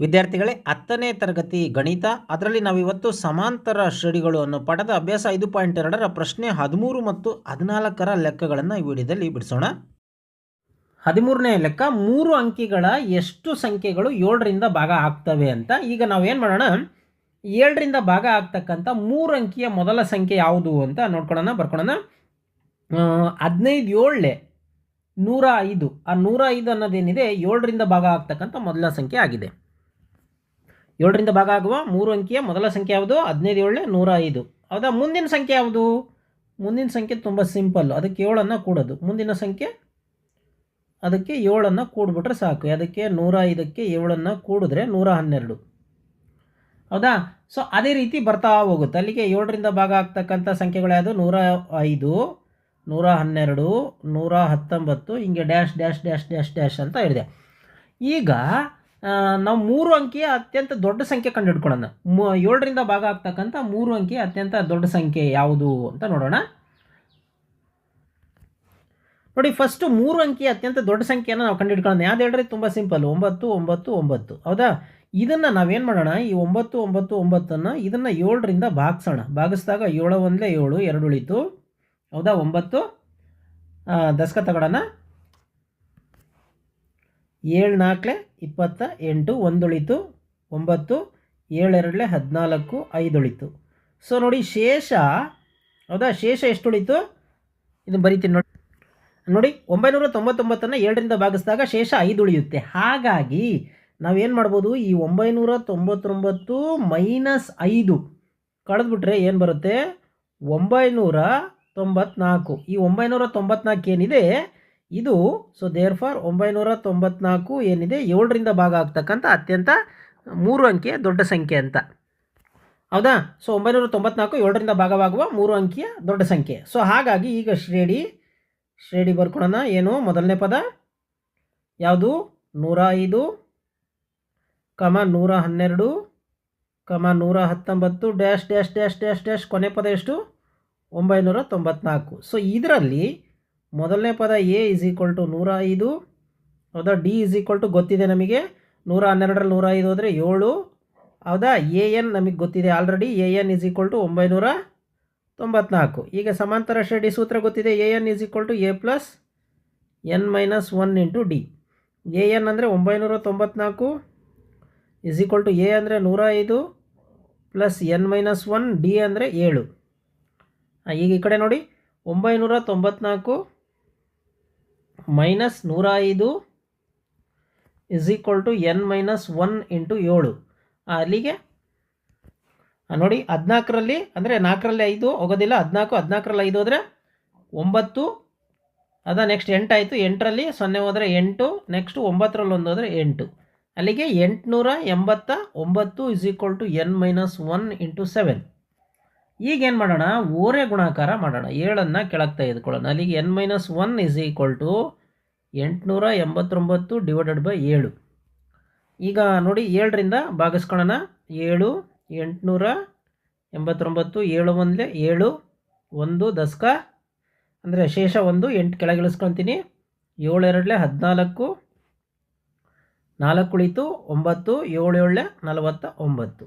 ವಿದ್ಯಾರ್ಥಿಗಳೇ, ಹತ್ತನೇ ತರಗತಿ ಗಣಿತ, ಅದರಲ್ಲಿ ನಾವಿವತ್ತು ಸಮಾಂತರ ಶ್ರೇಣಿಗಳು ಅನ್ನು ಪಾಠದ ಅಭ್ಯಾಸ ಐದು ಪಾಯಿಂಟ್ ಎರಡರ ಪ್ರಶ್ನೆ ಹದಿಮೂರು ಮತ್ತು ಹದಿನಾಲ್ಕರ ಲೆಕ್ಕಗಳನ್ನು ಈ ವಿಡಿಯೋದಲ್ಲಿ ಬಿಡಿಸೋಣ. ಹದಿಮೂರನೇ ಲೆಕ್ಕ, ಮೂರು ಅಂಕಿಗಳ ಎಷ್ಟು ಸಂಖ್ಯೆಗಳು ಏಳರಿಂದ ಭಾಗ ಆಗ್ತವೆ ಅಂತ. ಈಗ ನಾವೇನು ಮಾಡೋಣ? ಏಳರಿಂದ ಭಾಗ ಆಗ್ತಕ್ಕಂಥ ಮೂರು ಅಂಕಿಯ ಮೊದಲ ಸಂಖ್ಯೆ ಯಾವುದು ಅಂತ ನೋಡ್ಕೊಳ್ಳೋಣ ಬರ್ಕೊಳ್ಳೋಣ ಹದಿನೈದು ಏಳಲೆ ನೂರ ಐದು. ಆ ನೂರ ಐದು ಅನ್ನೋದೇನಿದೆ, ಏಳರಿಂದ ಭಾಗ ಆಗ್ತಕ್ಕಂಥ ಮೊದಲ ಸಂಖ್ಯೆ ಆಗಿದೆ. ಏಳರಿಂದ ಭಾಗ ಆಗುವ ಮೂರು ಅಂಕಿಯ ಮೊದಲ ಸಂಖ್ಯೆ ಯಾವುದು? ಹದಿನೈದು ಏಳನೇ ನೂರ ಐದು. ಹೌದಾ? ಮುಂದಿನ ಸಂಖ್ಯೆ ಯಾವುದು? ಮುಂದಿನ ಸಂಖ್ಯೆ ತುಂಬ ಸಿಂಪಲ್ ಅದಕ್ಕೆ ಏಳನ್ನು ಕೂಡೋದು. ಮುಂದಿನ ಸಂಖ್ಯೆ ಅದಕ್ಕೆ ಏಳನ್ನು ಕೂಡಿಬಿಟ್ರೆ ಸಾಕು. ಅದಕ್ಕೆ ನೂರ ಐದಕ್ಕೆ ಏಳನ್ನು ಕೂಡಿದ್ರೆ ನೂರ ಹನ್ನೆರಡು. ಹೌದಾ? ಸೊ ಅದೇ ರೀತಿ ಬರ್ತಾ ಹೋಗುತ್ತೆ. ಅಲ್ಲಿಗೆ ಏಳರಿಂದ ಭಾಗ ಆಗ್ತಕ್ಕಂಥ ಸಂಖ್ಯೆಗಳು ಯಾವುದು? ನೂರ ಐದು, ನೂರ ಹನ್ನೆರಡು, ನೂರ ಹತ್ತೊಂಬತ್ತು, ಹಿಂಗೆ dash dash dash dash dash ಅಂತ ಹೇಳಿದೆ. ಈಗ ನಾವು ಮೂರು ಅಂಕಿಯ ಅತ್ಯಂತ ದೊಡ್ಡ ಸಂಖ್ಯೆ ಕಂಡುಹಿಡ್ಕೊಳ್ಳೋಣ ಮ, ಏಳರಿಂದ ಭಾಗ ಆಗ್ತಕ್ಕಂಥ ಮೂರು ಅಂಕಿಯ ಅತ್ಯಂತ ದೊಡ್ಡ ಸಂಖ್ಯೆ ಯಾವುದು ಅಂತ ನೋಡೋಣ. ನೋಡಿ ಫಸ್ಟು ಮೂರು ಅಂಕಿಯ ಅತ್ಯಂತ ದೊಡ್ಡ ಸಂಖ್ಯೆಯನ್ನು ನಾವು ಕಂಡುಹಿಡ್ಕೊಳ್ಳೋಣ ಯಾವ್ದು ಹೇಳ್ರಿ? ತುಂಬ ಸಿಂಪಲ್. ಒಂಬತ್ತು ಒಂಬತ್ತು ಒಂಬತ್ತು. ಹೌದಾ? ಇದನ್ನು ನಾವೇನು ಮಾಡೋಣ? ಈ ಒಂಬತ್ತು ಒಂಬತ್ತು, ಒಂಬತ್ತನ್ನು ಇದನ್ನು ಏಳರಿಂದ ಭಾಗಿಸೋಣ. ಭಾಗಿಸಿದಾಗ ಏಳು ಒಂದಲೇ ಏಳು, ಎರಡು ಉಳಿತು. ಹೌದಾ? ಒಂಬತ್ತು. ದಸ್ಕ ತಗೊಳ್ಳೋಣ. ಏಳು ನಾಲ್ಕಲೆ ಇಪ್ಪತ್ತ ಎಂಟು ಒಂದುಳಿತು ಒಂಬತ್ತು, ಏಳೆರಡಲೆ ಹದಿನಾಲ್ಕು ಐದು ಉಳಿತು ಸೊ ನೋಡಿ ಶೇಷ, ಹೌದಾ? ಶೇಷ ಎಷ್ಟು ಉಳಿತು ಇದನ್ನು ಬರಿತೀನಿ ನೋಡಿ. ನೋಡಿ, ಒಂಬೈನೂರ ತೊಂಬತ್ತೊಂಬತ್ತನ್ನು ಏಳರಿಂದ ಭಾಗಿಸಿದಾಗ ಶೇಷ ಐದು ಉಳಿಯುತ್ತೆ ಹಾಗಾಗಿ ನಾವೇನು ಮಾಡ್ಬೋದು? ಈ ಒಂಬೈನೂರ ತೊಂಬತ್ತೊಂಬತ್ತು ಮೈನಸ್ ಐದು ಕಳೆದ್ಬಿಟ್ರೆ ಏನು ಬರುತ್ತೆ? ಒಂಬೈನೂರ ತೊಂಬತ್ನಾಲ್ಕು. ಈ ಒಂಬೈನೂರ ತೊಂಬತ್ನಾಲ್ಕು ಏನಿದೆ? ಇದು ಸೊ ದೇರ್ ಫಾರ್ ಒಂಬೈನೂರ ತೊಂಬತ್ನಾಲ್ಕು ಏನಿದೆ, ಏಳರಿಂದ ಭಾಗ ಆಗ್ತಕ್ಕಂಥ ಅತ್ಯಂತ ಮೂರು ಅಂಕಿಯ ದೊಡ್ಡ ಸಂಖ್ಯೆ ಅಂತ. ಹೌದಾ? ಸೊ ಒಂಬೈನೂರ ತೊಂಬತ್ನಾಲ್ಕು ಏಳರಿಂದ ಭಾಗವಾಗುವ ಮೂರು ಅಂಕಿಯ ದೊಡ್ಡ ಸಂಖ್ಯೆ. ಸೊ ಹಾಗಾಗಿ ಈಗ ಶ್ರೇಣಿ ಶ್ರೇಣಿ ಬರ್ಕೊಳ್ಳೋಣ. ಏನು? ಮೊದಲನೇ ಪದ. ಯಾವುದು? ನೂರ ಐದು ಕಮ ನೂರ ಹನ್ನೆರಡು ಕಮ ನೂರ ಹತ್ತೊಂಬತ್ತು dash dash dash dash dash, ಕೊನೆ ಪದ ಎಷ್ಟು? ಒಂಬೈನೂರ ತೊಂಬತ್ನಾಲ್ಕು ಸೊ ಇದರಲ್ಲಿ ಮೊದಲನೇ ಪದ ಎ ಇಸ್ ಈಕ್ವಲ್ ಟು ನೂರ ಐದು ಹೌದಾ? ಡಿ ಇಸ್ ಈಕ್ವಲ್ ಟು ಗೊತ್ತಿದೆ ನಮಗೆ? ನೂರ ಹನ್ನೆರಡರಲ್ಲಿ ನೂರ ಐದು ಹೋದರೆ ಏಳು. ಹೌದಾ? ಎ ಎನ್ ನಮಗೆ ಗೊತ್ತಿದೆ already A N is equal to ಒಂಬೈನೂರ ತೊಂಬತ್ನಾಲ್ಕು ಈಗ ಸಮಾಂತರ ಶ್ರೇಡಿ ಸೂತ್ರ ಗೊತ್ತಿದೆ. A N is equal to A plus N minus one into D A N ಅಂದರೆ ಒಂಬೈನೂರ ತೊಂಬತ್ನಾಲ್ಕು ಇಸ್ ಈಕ್ವಲ್ ಟು ಎ ಅಂದರೆ ನೂರ ಐದು plus N minus one D ಅಂದರೆ ಏಳು. ಈಗ ಈ ಕಡೆ ನೋಡಿ. ಒಂಬೈನೂರ ತೊಂಬತ್ನಾಲ್ಕು ಮೈನಸ್ ನೂರ ಐದು is equal to N minus one into ಏಳು. ಅಲ್ಲಿಗೆ ನೋಡಿ, ಹದಿನಾಲ್ಕರಲ್ಲಿ, ಅಂದರೆ ನಾಲ್ಕರಲ್ಲಿ ಐದು ಹೋಗೋದಿಲ್ಲ, ಹದಿನಾಲ್ಕು, ಹದಿನಾಲ್ಕರಲ್ಲಿ ಐದು ಹೋದರೆ ಒಂಬತ್ತು, ಅದ ನೆಕ್ಸ್ಟ್ ಎಂಟಾಯಿತು ಎಂಟರಲ್ಲಿ ಸೊನ್ನೆ ಹೋದರೆ ಎಂಟು ನೆಕ್ಸ್ಟು ಒಂಬತ್ತರಲ್ಲಿ ಒಂದು ಹೋದರೆ ಎಂಟು. ಅಲ್ಲಿಗೆ ಎಂಟುನೂರ ಎಂಬತ್ತ ಒಂಬತ್ತು is equal to N minus one into seven ಈಗೇನು ಮಾಡೋಣ? ಓರೆ ಗುಣಾಕಾರ ಮಾಡೋಣ. ಏಳನ್ನು ಕೆಳಗೆ ತೆಗೆದುಕೊಳ್ಳೋಣ ಅಲ್ಲಿಗೆ N minus one is equal to ಎಂಟುನೂರ ಎಂಬತ್ತೊಂಬತ್ತು ಡಿವೈಡೆಡ್ ಬೈ ಏಳು. ಈಗ ನೋಡಿ, ಏಳರಿಂದ ಭಾಗಿಸ್ಕೊಳ್ಳೋಣ. ಏಳು, ಎಂಟುನೂರ ಎಂಬತ್ತೊಂಬತ್ತು, ಏಳು ಒಂದೇ ಏಳು, ಒಂದು ದಸ್ಕ. ಅಂದರೆ ಶೇಷ ಒಂದು, ಎಂಟು ಕೆಳಗೆ ಏಳೆರಡಲೆ ಹದಿನಾಲ್ಕು, ನಾಲ್ಕು ಉಳಿತು ಒಂಬತ್ತು, ಏಳು ಏಳಲೆ ನಲವತ್ತ ಒಂಬತ್ತು.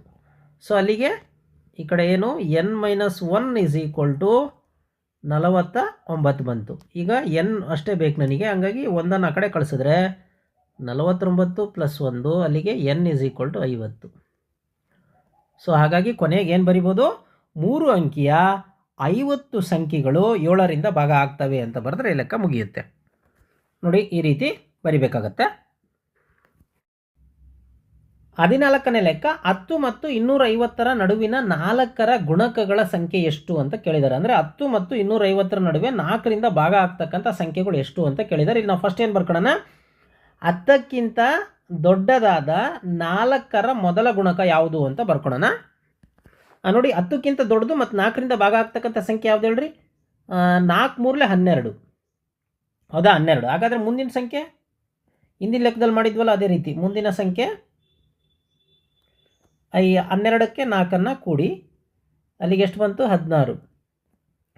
ಸೊ ಅಲ್ಲಿಗೆ ಈ ಕಡೆ ಏನು? N minus one is equal to ನಲವತ್ತ ಒಂಬತ್ತು ಬಂತು. ಈಗ ಎನ್ ಅಷ್ಟೇ ಬೇಕು ನನಗೆ, ಹಂಗಾಗಿ ಒಂದನ್ನು ಆ ಕಡೆ ಕಳಿಸಿದ್ರೆ ನಲವತ್ತೊಂಬತ್ತು ಪ್ಲಸ್ ಒಂದು, ಅಲ್ಲಿಗೆ ಎನ್ ಇಸ್ ಈಕ್ವಲ್ ಟು ಐವತ್ತು. ಸೊ ಹಾಗಾಗಿ ಕೊನೆಗೆ ಏನು ಬರಿಬೋದು? ಮೂರು ಅಂಕಿಯ ಐವತ್ತು ಸಂಖ್ಯೆಗಳು ಏಳರಿಂದ ಭಾಗ ಆಗ್ತವೆ ಅಂತ ಬರೆದ್ರೆ ಲೆಕ್ಕ ಮುಗಿಯುತ್ತೆ. ನೋಡಿ, ಈ ರೀತಿ ಬರಿಬೇಕಾಗತ್ತೆ. ಹದಿನಾಲ್ಕನೇ ಲೆಕ್ಕ, ಹತ್ತು ಮತ್ತು ಇನ್ನೂರೈವತ್ತರ ನಡುವಿನ ನಾಲ್ಕರ ಗುಣಕಗಳ ಸಂಖ್ಯೆ ಎಷ್ಟು ಅಂತ ಕೇಳಿದ್ದಾರೆ. ಅಂದರೆ ಹತ್ತು ಮತ್ತು ಇನ್ನೂರೈವತ್ತರ ನಡುವೆ ನಾಲ್ಕರಿಂದ ಭಾಗ ಆಗ್ತಕ್ಕಂಥ ಸಂಖ್ಯೆಗಳು ಎಷ್ಟು ಅಂತ ಕೇಳಿದ್ದಾರೆ. ಇಲ್ಲಿ ನಾವು ಫಸ್ಟ್ ಏನು ಬರ್ಕೊಳ್ಳೋಣ ಹತ್ತಕ್ಕಿಂತ ದೊಡ್ಡದಾದ ನಾಲ್ಕರ ಮೊದಲ ಗುಣಕ ಯಾವುದು ಅಂತ ಬರ್ಕೊಳ್ಳೋಣ ನೋಡಿ, ಹತ್ತಕ್ಕಿಂತ ದೊಡ್ಡದು ಮತ್ತು ನಾಲ್ಕರಿಂದ ಭಾಗ ಆಗ್ತಕ್ಕಂಥ ಸಂಖ್ಯೆ ಯಾವ್ದು ಹೇಳ್ರಿ? ನಾಲ್ಕು ಮೂರಲೆ ಹನ್ನೆರಡು. ಹೌದಾ? ಹನ್ನೆರಡು. ಹಾಗಾದರೆ ಮುಂದಿನ ಸಂಖ್ಯೆ? ಹಿಂದಿನ ಲೆಕ್ಕದಲ್ಲಿ ಮಾಡಿದ್ವಲ್ಲ ಅದೇ ರೀತಿ. ಮುಂದಿನ ಸಂಖ್ಯೆ? ಐ ಹನ್ನೆರಡಕ್ಕೆ ನಾಲ್ಕನ್ನು ಕೂಡಿ. ಅಲ್ಲಿಗೆ ಎಷ್ಟು ಬಂತು? ಹದಿನಾರು.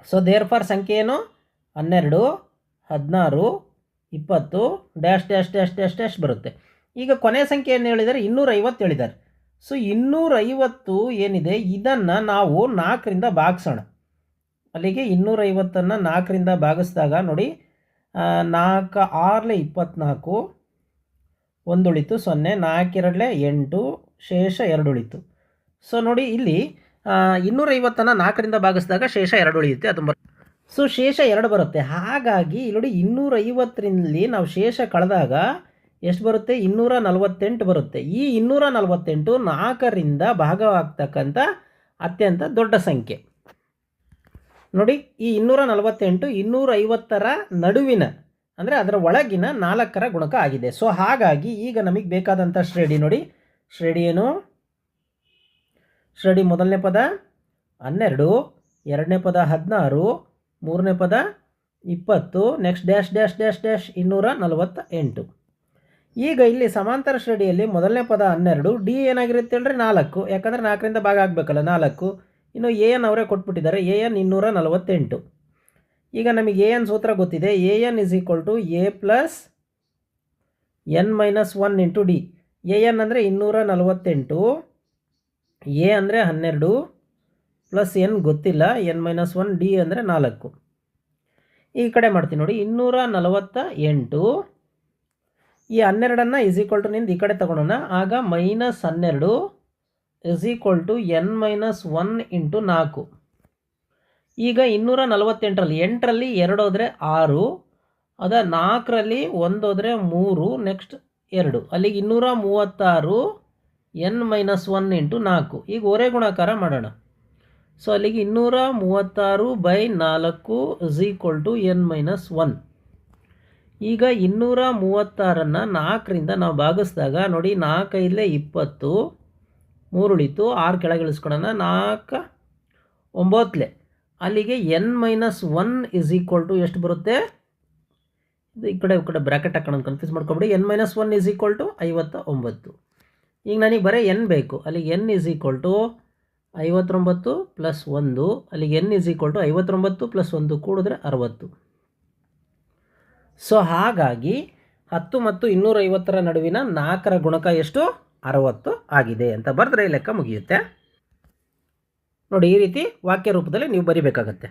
ಸೊ ದೇರ್ ಫಾರ್ ಸಂಖ್ಯೆ ಏನು? ಹನ್ನೆರಡು, ಹದಿನಾರು, ಇಪ್ಪತ್ತು, dash dash dash dash dash ಬರುತ್ತೆ. ಈಗ ಕೊನೆ ಸಂಖ್ಯೆ ಏನು ಹೇಳಿದ್ದಾರೆ? ಇನ್ನೂರೈವತ್ತು ಹೇಳಿದ್ದಾರೆ. ಸೊ ಇನ್ನೂರೈವತ್ತು ಏನಿದೆ? ಇದನ್ನು ನಾವು ನಾಲ್ಕರಿಂದ ಭಾಗಿಸೋಣ. ಅಲ್ಲಿಗೆ ಇನ್ನೂರೈವತ್ತನ್ನು ನಾಲ್ಕರಿಂದ ಭಾಗಿಸಿದಾಗ ನೋಡಿ ನಾಲ್ಕು ಆರಲೆ ಇಪ್ಪತ್ತ್ನಾಲ್ಕು ಒಂದುಳಿತು ಸೊನ್ನೆ ನಾಲ್ಕೆರಡಲೆ ಎಂಟು ಶೇಷ ಎರಡು ಉಳಿತು ಸೊ ನೋಡಿ ಇಲ್ಲಿ ಇನ್ನೂರ ಇನ್ನೂರೈವತ್ತನ್ನು ನಾಲ್ಕರಿಂದ ಭಾಗಿಸಿದಾಗ ಶೇಷ ಎರಡು ಉಳಿಯುತ್ತೆ ಅದು ಸೊ ಶೇಷ ಎರಡು ಬರುತ್ತೆ. ಹಾಗಾಗಿ, ಇಲ್ಲಿ ನೋಡಿ ಇನ್ನೂರೈವತ್ತರಲ್ಲಿ ನಾವು ಶೇಷ ಕಳೆದಾಗ ಎಷ್ಟು ಬರುತ್ತೆ? ಇನ್ನೂರ ನಲವತ್ತೆಂಟು ಬರುತ್ತೆ. ಈ ಇನ್ನೂರ ನಲವತ್ತೆಂಟು ನಾಲ್ಕರಿಂದ ಭಾಗವಾಗ್ತಕ್ಕಂಥ ಅತ್ಯಂತ ದೊಡ್ಡ ಸಂಖ್ಯೆ. ನೋಡಿ, ಈ ಇನ್ನೂರ ನಲವತ್ತೆಂಟು ಇನ್ನೂರ ಐವತ್ತರ ನಡುವಿನ, ಅಂದರೆ ಅದರ ಒಳಗಿನ ನಾಲ್ಕರ ಗುಣಕ ಆಗಿದೆ. ಸೊ ಹಾಗಾಗಿ ಈಗ ನಮಗೆ ಬೇಕಾದಂಥ ಶ್ರೇಣಿ ನೋಡಿ ಶ್ರೇಣಿ ಏನು? ಶ್ರೇಣಿ ಮೊದಲನೇ ಪದ ಹನ್ನೆರಡು, ಎರಡನೇ ಪದ ಹದಿನಾರು, ಮೂರನೇ ಪದ ಇಪ್ಪತ್ತು next dash dash dash dash ಇನ್ನೂರ ನಲವತ್ತ ಎಂಟು ಈಗ ಇಲ್ಲಿ ಸಮಾಂತರ ಶ್ರೇಣಿಯಲ್ಲಿ ಮೊದಲನೇ ಪದ ಹನ್ನೆರಡು ಡಿ ಏನಾಗಿರುತ್ತೆ ಹೇಳ್ರಿ? ನಾಲ್ಕು. ಯಾಕಂದರೆ ನಾಲ್ಕರಿಂದ ಭಾಗ ಆಗಬೇಕಲ್ಲ, ನಾಲ್ಕು. ಇನ್ನು ಎ ಎನ್ ಅವರೇ ಕೊಟ್ಬಿಟ್ಟಿದ್ದಾರೆ. ಎ ಎನ್ ಇನ್ನೂರ ನಲವತ್ತೆಂಟು. ಈಗ ನಮಗೆ ಎ ಎನ್ ಸೂತ್ರ ಗೊತ್ತಿದೆ. A N is equal to A plus N minus one into D A N ಅಂದರೆ ಇನ್ನೂರ ನಲವತ್ತೆಂಟು, ಎ ಅಂದರೆ ಹನ್ನೆರಡು, ಪ್ಲಸ್ ಎನ್ ಗೊತ್ತಿಲ್ಲ, ಎನ್ ಮೈನಸ್ ಒನ್, ಡಿ ಅಂದರೆ ನಾಲ್ಕು. ಈ ಕಡೆ ಮಾಡ್ತೀನಿ ನೋಡಿ, ಇನ್ನೂರ ನಲವತ್ತ ಎಂಟು ಈ ಹನ್ನೆರಡನ್ನು ಇಸ್ ಈಕ್ವಲ್ ಟು ನಿಂದ ಈ ಕಡೆ ತಗೊಳೋಣ. ಆಗ ಮೈನಸ್ ಹನ್ನೆರಡು is equal to N minus one into ನಾಲ್ಕು. ಈಗ ಇನ್ನೂರ ನಲವತ್ತೆಂಟರಲ್ಲಿ ಎಂಟರಲ್ಲಿ ಎರಡು ಹೋದರೆ ಆರು, ಅದ ನಾಲ್ಕರಲ್ಲಿ ಒಂದು ಹೋದರೆ ಮೂರು ನೆಕ್ಸ್ಟ್ ಎರಡು. ಅಲ್ಲಿಗೆ ಇನ್ನೂರ ಮೂವತ್ತಾರು ಎನ್ ಮೈನಸ್ ಒನ್ ಇಂಟು ನಾಲ್ಕು. ಈಗ ಒರೆ ಗುಣಾಕಾರ ಮಾಡೋಣ. ಸೊ ಅಲ್ಲಿಗೆ ಇನ್ನೂರ ಮೂವತ್ತಾರು ಬೈ ನಾಲ್ಕು is equal to N minus one. ಈಗ ಇನ್ನೂರ ಮೂವತ್ತಾರನ್ನು ನಾಲ್ಕರಿಂದ ನಾವು ಭಾಗಿಸಿದಾಗ ನೋಡಿ ನಾಲ್ಕೈದಲೇ ಇಪ್ಪತ್ತು, ಮೂರು ಉಳಿತು, ಆರು ಕೆಳಗೆ ಇಳಿಸ್ಕೊಳ್ಳೋಣ. ನಾಲ್ಕು, ಒಂಬತ್ತಲೆ. ಅಲ್ಲಿಗೆ n minus one is equal to ಎಷ್ಟು ಬರುತ್ತೆ? ಈ ಕಡೆ ಈ ಕಡೆ ಬ್ರ್ಯಾಕೆಟ್ ಹಾಕೋಣ confuse ಮಾಡ್ಕೊಬಿಡಿ. N minus one is equal to ಐವತ್ತ ಒಂಬತ್ತು ಈಗ ನನಗೆ ಬರೀ ಎನ್ ಬೇಕು. ಅಲ್ಲಿಗೆ ಎನ್ ಇಸ್ ಈಕ್ವಲ್ ಟು ಐವತ್ತೊಂಬತ್ತು ಪ್ಲಸ್ ಒಂದು. ಅಲ್ಲಿಗೆ ಎನ್ ಇಸ್ ಈಕ್ವಲ್ ಟು ಐವತ್ತೊಂಬತ್ತು ಪ್ಲಸ್ ಒಂದು ಕೂಡಿದ್ರೆ ಅರವತ್ತು. ಸೊ ಹಾಗಾಗಿ ಹತ್ತು ಮತ್ತು ಇನ್ನೂರೈವತ್ತರ ನಡುವಿನ ನಾಲ್ಕರ ಗುಣಕ ಎಷ್ಟು? ಅರವತ್ತು ಆಗಿದೆ ಅಂತ ಬರೆದ್ರೆ ಈ ಲೆಕ್ಕ ಮುಗಿಯುತ್ತೆ. ನೋಡಿ, ಈ ರೀತಿ ವಾಕ್ಯ ರೂಪದಲ್ಲಿ ನೀವು ಬರಿಬೇಕಾಗತ್ತೆ.